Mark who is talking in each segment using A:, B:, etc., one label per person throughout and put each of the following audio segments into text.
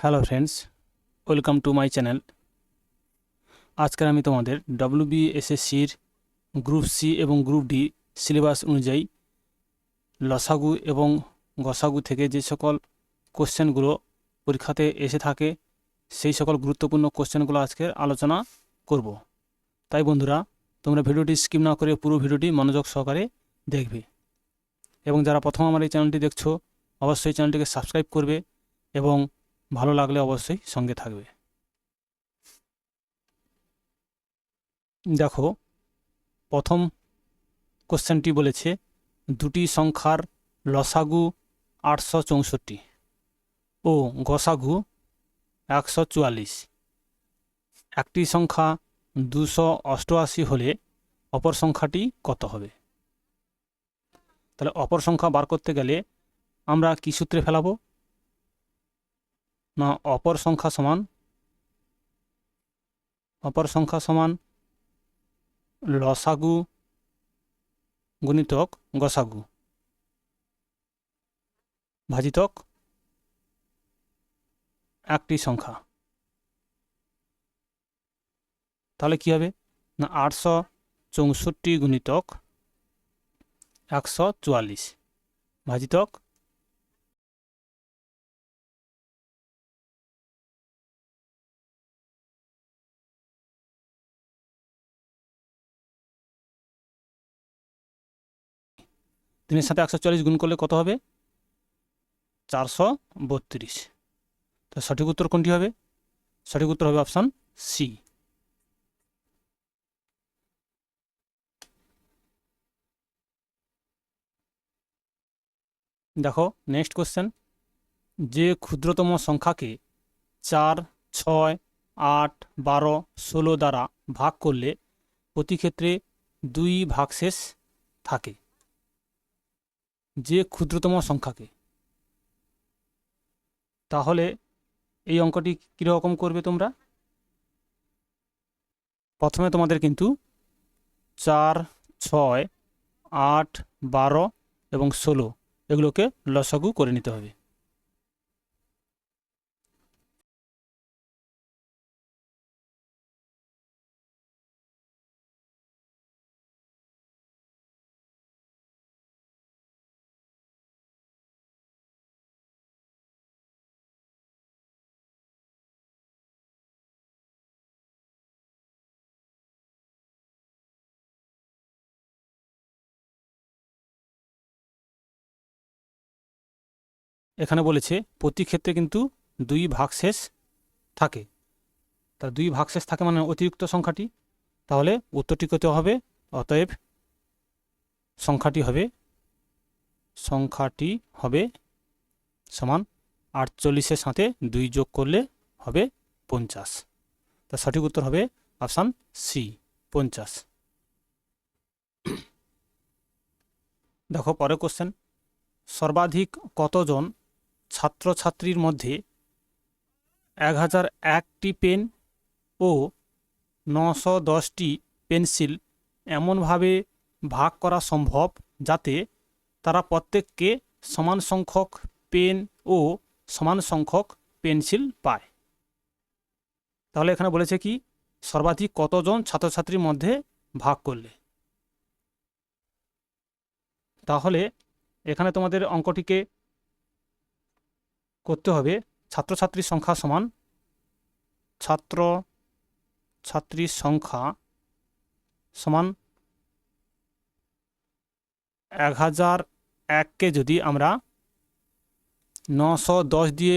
A: Hello friends welcome to my channel আজকে আমি তোমাদের ডব্লিউবিএসএসসির গ্রুপ সি এবং গ্রুপ ডি সিলেবাস অনুযায়ী লসাগু এবং গসাগু থেকে যে সকল কোশ্চেনগুলো পরীক্ষাতে এসে থাকে, সেই সকল গুরুত্বপূর্ণ কোশ্চেনগুলো আজকে আলোচনা করব। তাই বন্ধুরা, তোমরা ভিডিওটি স্কিপ না করে পুরো ভিডিওটি মনোযোগ সহকারে দেখবে। এবং যারা প্রথম আমার এই চ্যানেলটি দেখছ, অবশ্যই চ্যানেলটিকে সাবস্ক্রাইব করবে এবং ভালো লাগলে অবশ্যই সঙ্গে থাকবে। দেখো, প্রথম কোশ্চেনটি বলেছে, দুটি সংখ্যার লসাগু আটশো চৌষট্টি ও গসাগু একশো চুয়াল্লিশ। একটি সংখ্যা দুশো অষ্টআশি হলে অপর সংখ্যাটি কত হবে? তাহলে অপর সংখ্যা বার করতে গেলে আমরা কি সূত্রে ফেলাবো? না, অপর সংখ্যা সমান, অপর সংখ্যা সমান লসাগু গুণিতক গসাগু ভাজিতক একটি সংখ্যা। তাহলে কি হবে? না, আটশো চৌষট্টি গুণিতক একশো চুয়াল্লিশ ভাজিতক তিনের সাথে একশো চল্লিশ গুণ করলে কত হবে? চারশো বত্রিশ। তো সঠিক উত্তর কোনটি হবে? সঠিক উত্তর হবে অপশান সি। দেখো, নেক্সট কোশ্চেন। যে ক্ষুদ্রতম সংখ্যাকে চার, ছয়, আট, বারো, ষোলো দ্বারা ভাগ করলে প্রতি ক্ষেত্রে দুই ভাগশেষ থাকে। যে ক্ষুদ্রতম সংখ্যাকে। তাহলে এই অঙ্কটি কীরকম করবে তোমরা? প্রথমে তোমাদের কিন্তু চার, ছয়, আট, বারো এবং ষোলো এগুলোকে লসাগু করে নিতে হবে। এখানে বলেছে, প্রতি ক্ষেত্রে কিন্তু দুই ভাগশেষ থাকে। তা দুই ভাগশেষ থাকে মানে অতিরিক্ত সংখ্যাটি? তাহলে উত্তরটি কত হবে? অতএব সংখ্যাটি হবে সংখ্যাটি হবে সমান আটচল্লিশের সাথে দুই যোগ করলে হবে পঞ্চাশ। তা সঠিক উত্তর হবে অপশান সি, পঞ্চাশ। দেখো, পরের কোশ্চেন সর্বাধিক কতজন ছাত্রছাত্রীর মধ্যে এক হাজার একটি পেন ও নশো দশটি পেন্সিল এমনভাবে ভাগ করা সম্ভব যাতে তারা প্রত্যেককে সমান সংখ্যক পেন ও সমান সংখ্যক পেন্সিল পায়। তাহলে এখানে বলেছে কি, সর্বাধিক কতজন ছাত্রছাত্রীর মধ্যে ভাগ করলে? তাহলে এখানে তোমাদের অঙ্কটিকে করতে হবে। ছাত্রছাত্রীর সংখ্যা সমান ছাত্র ছাত্রীর সংখ্যা সমান এক হাজার এককে যদি আমরা নশো দশ দিয়ে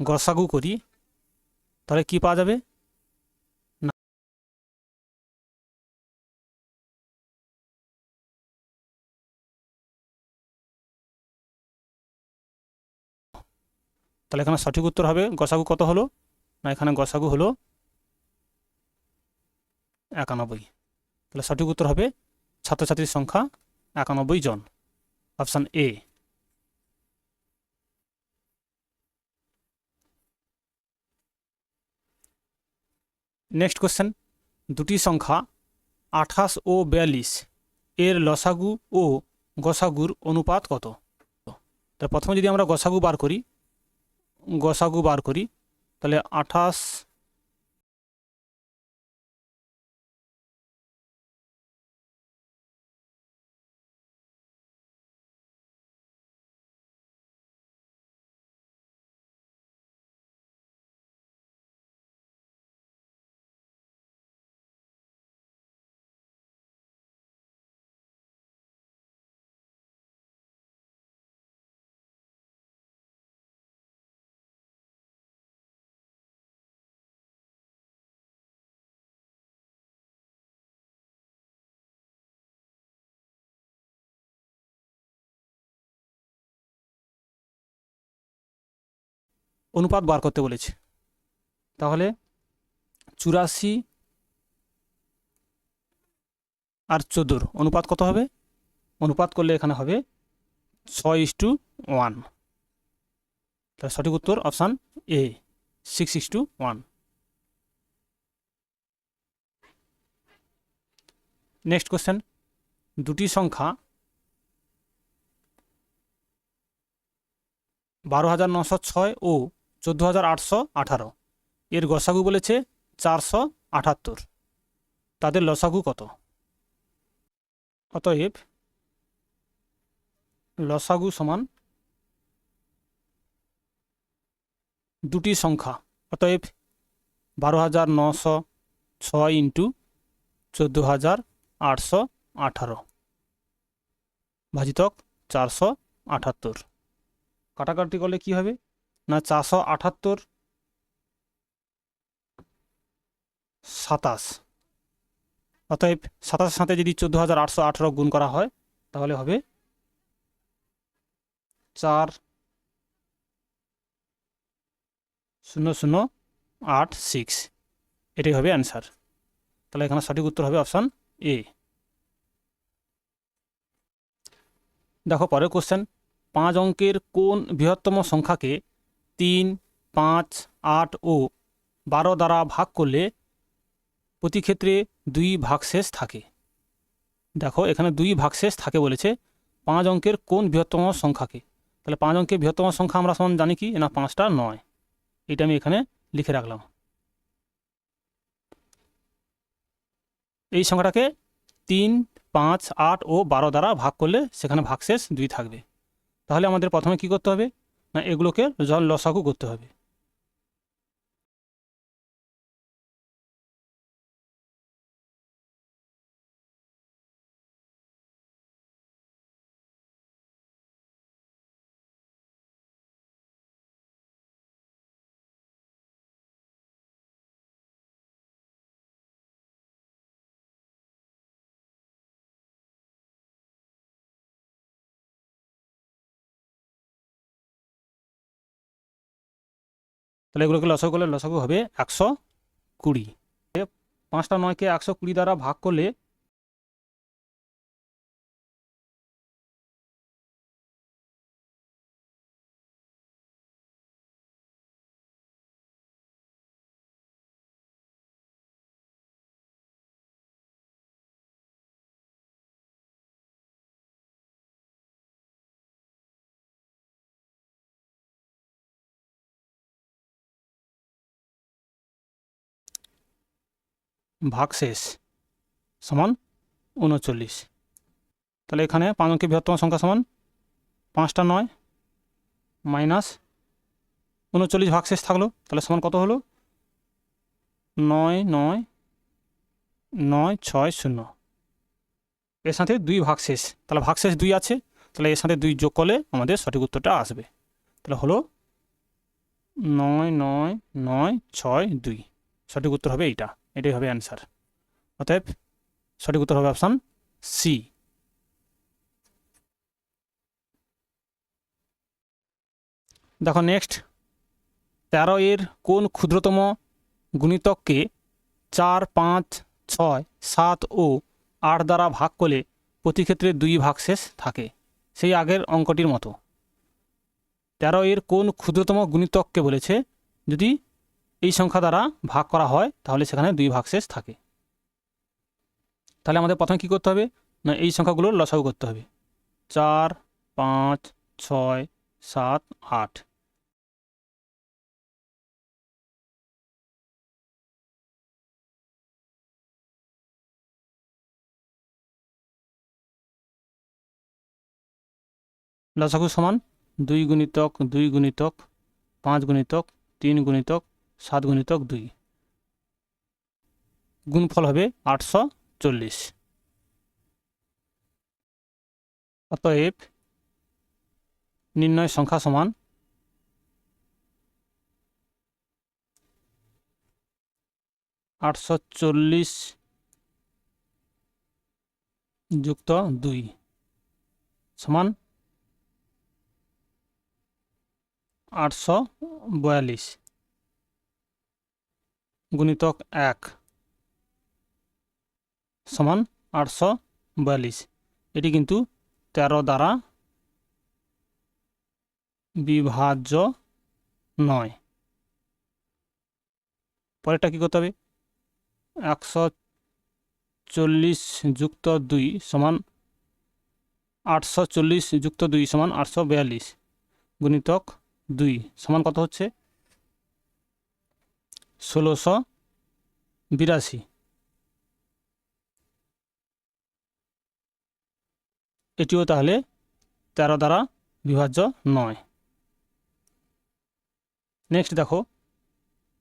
A: গসাগু করি, তাহলে কি পাওয়া যাবে? তাহলে এখানে সঠিক উত্তর হবে গসাগু কত হলো? না, এখানে গসাগু হলো একানব্বই। তাহলে সঠিক উত্তর হবে ছাত্রছাত্রীর সংখ্যা একানব্বই জন, অপশান এ। নেক্সট কোশ্চেন, দুটি সংখ্যা আঠাশ ও বিয়াল্লিশ, এর লসাগু ও গসাগুর অনুপাত কত? তা প্রথমে যদি আমরা গসাগু বার করি গসাগু বার করি তাহলে আঠাশ অনুপাত বার করতে বলেছে। তাহলে চুরাশি আর চোদ্দোর অনুপাত কত হবে? অনুপাত করলে এখানে হবে ছয় ইস টু ওয়ান। তাহলে সঠিক উত্তর option A, six is to one. Next question, দুটি সংখ্যা বারো হাজার নশো ছয় ও চোদ্দ হাজার আটশো আঠারো। এর গসাগু বলেছে চারশো আটাত্তর। তাদের লসাগু কত? অতএব লসাগু সমান দুটি সংখ্যা। অতএব বারো হাজার নশো ছয় ইন্টু চোদ্দ হাজার আটশো আঠারো ভাজিতক চারশো আটাত্তর। কাটাকাটি করলে কি হবে? না চারশো আটাত্তর? সাতাশ। অতএব সাতাশের সাথে যদি চোদ্দ হাজার আটশো আঠারো গুণ করা হয়, তাহলে হবে চার শূন্য শূন্য আট সিক্স। এটাই হবে অ্যান্সার। তাহলে এখানে সঠিক উত্তর হবে অপশান এ। দেখো, পরের কোশ্চেন পাঁচ অঙ্কের কোন বৃহত্তম সংখ্যাকে তিন, পাঁচ, আট ও বারো দ্বারা ভাগ করলে প্রতি ক্ষেত্রে দুই ভাগশেষ থাকে। দেখো, এখানে দুই ভাগশেষ থাকে বলেছে, পাঁচ অঙ্কের কোন বৃহত্তম সংখ্যাকে? তাহলে পাঁচ অঙ্কের বৃহত্তম সংখ্যা আমরা সমান জানি কি? না, পাঁচটা নয়। এটা আমি এখানে লিখে রাখলাম। এই সংখ্যাটাকে তিন, পাঁচ, আট ও বারো দ্বারা ভাগ করলে সেখানে ভাগশেষ দুই থাকবে। তাহলে আমাদের প্রথমে কি করতে হবে? না এগুলোকে জল লসাগু করতে হবে। তাহলে এগুলোকে লসাগু করলে লসাগু হবে একশো কুড়ি। পাঁচটা নয়কে একশো কুড়ি দ্বারা ভাগ করলে ভাগশেষ সমান উনচল্লিশ তাহলে এখানে পাঁচ অঙ্কের বৃহত্তম সংখ্যা সমান পাঁচটা নয় মাইনাস উনচল্লিশ ভাগশেষ থাকল, তাহলে সমান কত হলো? নয় নয় নয়, ছয়, শূন্য। এর সাথে দুই ভাগশেষ তাহলে ভাগশেষ দুই আছে, তাহলে এর সাথে দুই যোগ করলে আমাদের সঠিক উত্তরটা আসবে। তাহলে হলো নয় নয় নয়, ছয়, দুই। সঠিক উত্তর হবে এইটা। এটাই হবে অ্যান্সার অতএব সঠিক উত্তর হবে অপশান সি দেখো নেক্সট তেরো এর কোন ক্ষুদ্রতম গুণিতককে চার, পাঁচ, ছয়, সাত ও আট দ্বারা ভাগ করলে প্রতি ক্ষেত্রে দুই ভাগশেষ থাকে। সেই আগের অঙ্কটির মতো। তেরো এর কোন ক্ষুদ্রতম গুণিতককে বলেছে? যদি এই সংখ্যা দ্বারা ভাগ করা হয়, তাহলে সেখানে দুই ভাগশেষ থাকে। তাহলে আমাদের প্রথমে কী করতে হবে? না, এই সংখ্যাগুলোর লসাগু করতে হবে। চার, পাঁচ, ছয়, সাত, আট। লসাগু সমান দুই গুণিতক দুই গুণিতক, পাঁচ গুণিতক, তিন গুণিতক সাত গুণিতক দুই। গুণফল হবে আটশো চল্লিশ। অতএব নির্ণয় সংখ্যা সমান আটশো চল্লিশ যুক্ত দুই সমান আটশো বয়াল্লিশ। গুণিতক এক। সমান আটশো বয়াল্লিশ। এটি কিন্তু তেরো দ্বারা বিভাজ্য নয়। পরেরটা কী করতে হবে? একশো চল্লিশ যুক্ত দুই সমান আটশো চল্লিশ যুক্ত দুই সমান আটশো বিয়াল্লিশ। গুণিতক দুই সমান কত হচ্ছে? ষোলোশো বিরাশি। এটিও তাহলে তেরো দ্বারা বিভাজ্য নয়। নেক্সট দেখো,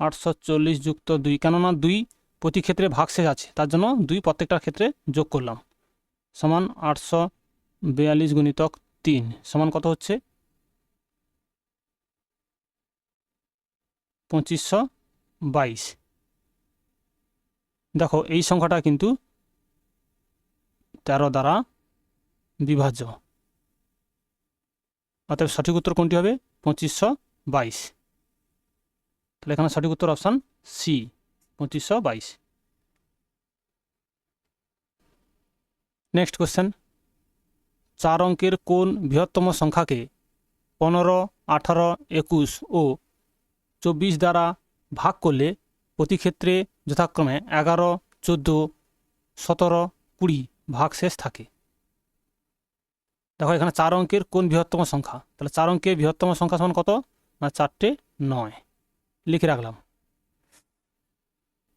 A: আটশো চল্লিশ যুক্ত দুই, কেননা দুই প্রতি ক্ষেত্রে ভাগশেষ আছে, তার জন্য দুই প্রত্যেকটার ক্ষেত্রে যোগ করলাম। সমান আটশো বিয়াল্লিশ গুণিতক তিন, সমান কত হচ্ছে? পঁচিশশো বাইশ। দেখো, এই সংখ্যাটা কিন্তু তেরো দ্বারা বিভাজ্য। অতএব সঠিক উত্তর কোনটি হবে? পঁচিশশো বাইশ। তাহলে এখানে সঠিক উত্তর অপশান সি, পঁচিশশো বাইশ। Next question. চার অঙ্কের কোন বৃহত্তম সংখ্যাকে পনেরো, আঠারো, একুশ ও চব্বিশ দ্বারা ভাগ করলে প্রতি ক্ষেত্রে যথাক্রমে এগারো, চোদ্দ, সতেরো, কুড়ি ভাগ শেষ থাকে। দেখো, এখানে চার অঙ্কের কোন বৃহত্তম সংখ্যা? তাহলে চার অঙ্কের বৃহত্তম সংখ্যা সমান কত? না, চারটে নয়। লিখে রাখলাম।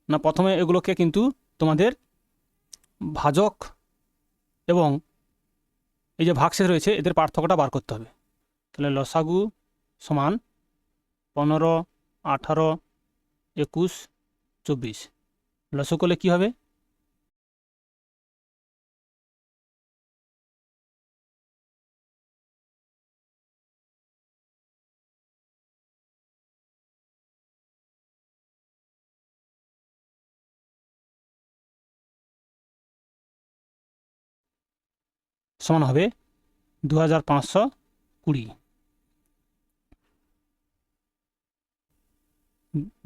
A: না, প্রথমে এগুলোকে কিন্তু তোমাদের ভাজক এবং এই যে ভাগশেষ রয়েছে, এদের পার্থক্যটা বার করতে হবে। তাহলে লসাগু সমান পনেরো, আঠারো একুশ চব্বিশ। লসু করলে কী হবে? সমান হবে দু হাজার পাঁচশো কুড়ি।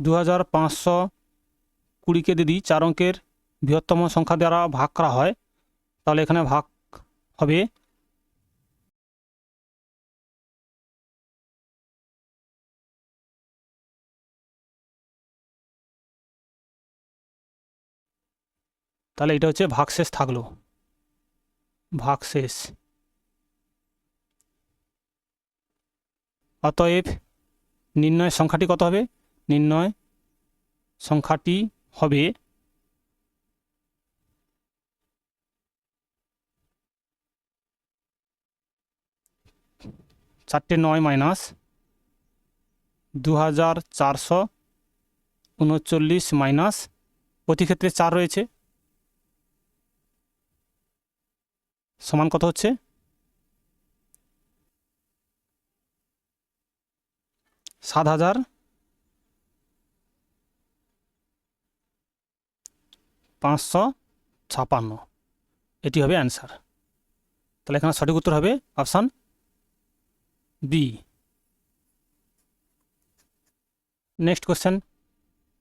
A: দু হাজার পাঁচশো কুড়িকে যদি চার অঙ্কের বৃহত্তম সংখ্যা দ্বারা ভাগ করা হয়, তাহলে এখানে ভাগ হবে তাহলে এটা হচ্ছে ভাগশেষ থাকল। ভাগশেষ। অতএব নির্ণয় সংখ্যাটি কত হবে? নির্ণয় সংখ্যাটি হবে চারটে নয় মাইনাস দু হাজার চারশো উনচল্লিশ মাইনাস প্রতি ক্ষেত্রে চার রয়েছে। সমান কত হচ্ছে? সাত হাজার পাঁচশো ছাপান্ন। এটি হবে অ্যান্সার তাহলে এখানে সঠিক উত্তর হবে অপশান বি নেক্সট কোশ্চেন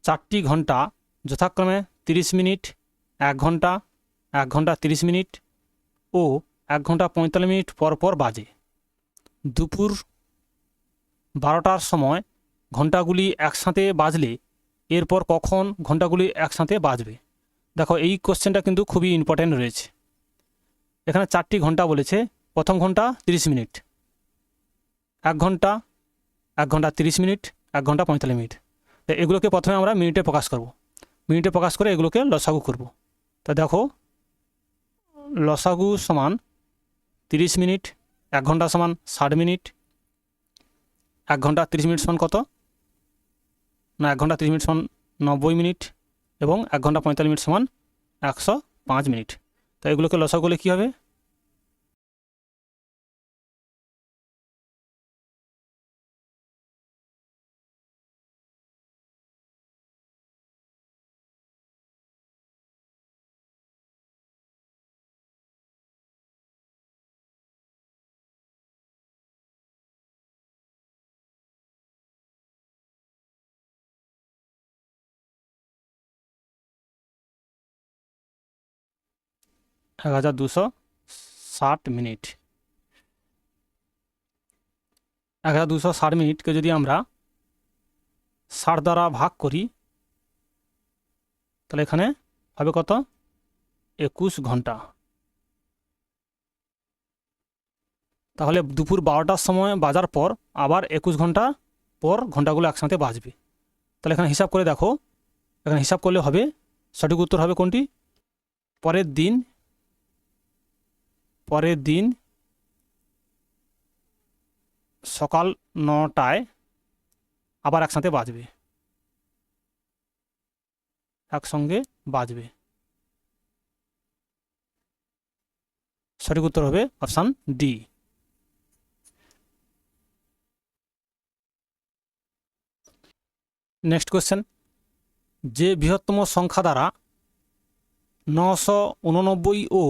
A: চারটি ঘণ্টা যথাক্রমে তিরিশ মিনিট, এক ঘণ্টা এক ঘণ্টা তিরিশ মিনিট ও এক ঘণ্টা পঁয়তাল্লিশ মিনিট পর পর বাজে। দুপুর বারোটার সময় ঘন্টাগুলি একসাথে বাজলে এরপর কখন ঘন্টাগুলি একসাথে বাজবে? দেখো, এই কোশ্চেনটা কিন্তু খুবই ইম্পর্ট্যান্ট রয়েছে। এখানে চারটি ঘণ্টা বলেছে। প্রথম ঘণ্টা তিরিশ মিনিট। এক ঘণ্টা এক ঘণ্টা তিরিশ মিনিট, এক ঘণ্টা পঁয়তাল্লিশ মিনিট। তো এগুলোকে প্রথমে আমরা মিনিটে প্রকাশ করব। মিনিটে প্রকাশ করে এগুলোকে লসাগু করব। তা দেখো, লসাগু সমান তিরিশ মিনিট, এক ঘণ্টা সমান ষাট মিনিট। এক ঘণ্টা তিরিশ মিনিট সমান কত? না, এক ঘণ্টা তিরিশ মিনিট সমান নব্বই মিনিট। এবং এক ঘণ্টা পঁয়তাল্লিশ মিনিট সমান একশো পাঁচ মিনিট। তো এগুলোকে লসাগু করলে কী হবে? এক হাজার দুশো ষাট মিনিট। এক হাজার দুশো ষাট মিনিটকে যদি আমরা ষাট দ্বারা ভাগ করি, তাহলে এখানে হবে কত? একুশ ঘণ্টা। তাহলে দুপুর বারোটার সময় বাজার পর আবার একুশ ঘণ্টা পর ঘন্টাগুলো একসাথে বাজবে। তাহলে এখানে হিসাব করে দেখো। এখানে হিসাব করলে হবে, সঠিক উত্তর হবে কোনটি? পরের দিন পরের দিন সকাল নটায় আবার একসাথে বাজবে। একসঙ্গে বাজবে। সঠিক উত্তর হবে অপশান ডি। নেক্সট কোয়েশ্চেন যে বৃহত্তম সংখ্যা দ্বারা নশো উননব্বই ও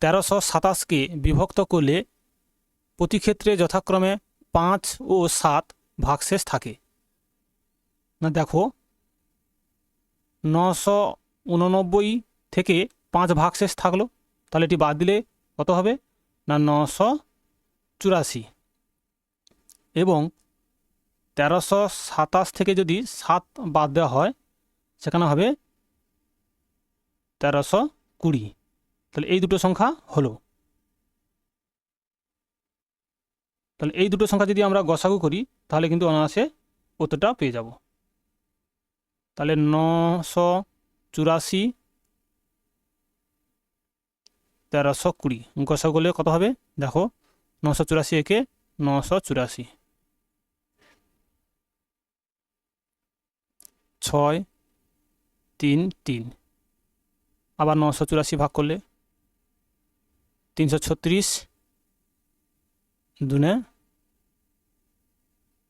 A: তেরোশো সাতাশকে বিভক্ত করলে প্রতি ক্ষেত্রে যথাক্রমে পাঁচ ও সাত ভাগশেষ থাকে। না, দেখো, নশো উননব্বই থেকে পাঁচ ভাগশেষ থাকল, তাহলে এটি বাদ দিলে কত হবে? না, নশো চুরাশি। এবং তেরোশো সাতাশ থেকে যদি সাত বাদ দেওয়া হয়, সেখানে হবে তেরোশো কুড়ি। তাহলে এই দুটো সংখ্যা হলো। তাহলে এই দুটো সংখ্যা যদি আমরা গসাগু করি, তাহলে কিন্তু অনায়াসে উত্তরটা পেয়ে যাব। তাহলে নশো চুরাশি তেরোশো কুড়ি, গসাগু করলে কত হবে? দেখো, নশো চুরাশি একে নশো চুরাশি। ছয় তিন তিন, আবার নশো চুরাশি ভাগ করলে তিনশো ছত্রিশ, দুনে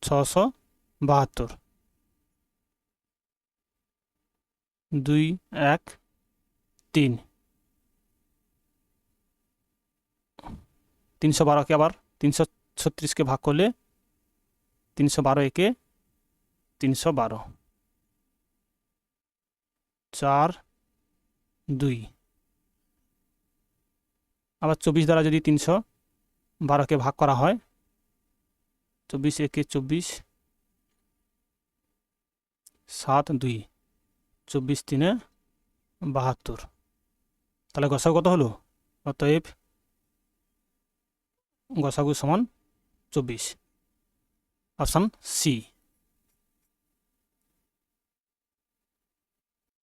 A: ছশো বাহাত্তর। দুই, এক, তিন। তিনশো বারোকে আবার তিনশো ছত্রিশকে ভাগ করলে তিনশো বারো একে তিনশো বারো। চার, দুই। আবার চব্বিশ দ্বারা যদি তিনশো বারোকে ভাগ করা হয়, চব্বিশ একে চব্বিশ, সাত দুই, চব্বিশ তিনে বাহাত্তর। তাহলে গসাগু কত হলো? অতএব গসাগু সমান চব্বিশ। Option C.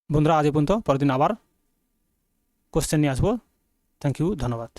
A: বন্ধুরা, আজ পর্যন্ত, পরের দিন আবার কোশ্চেন নিয়ে আসব। থ্যাংক ইউ ধন্যবাদ।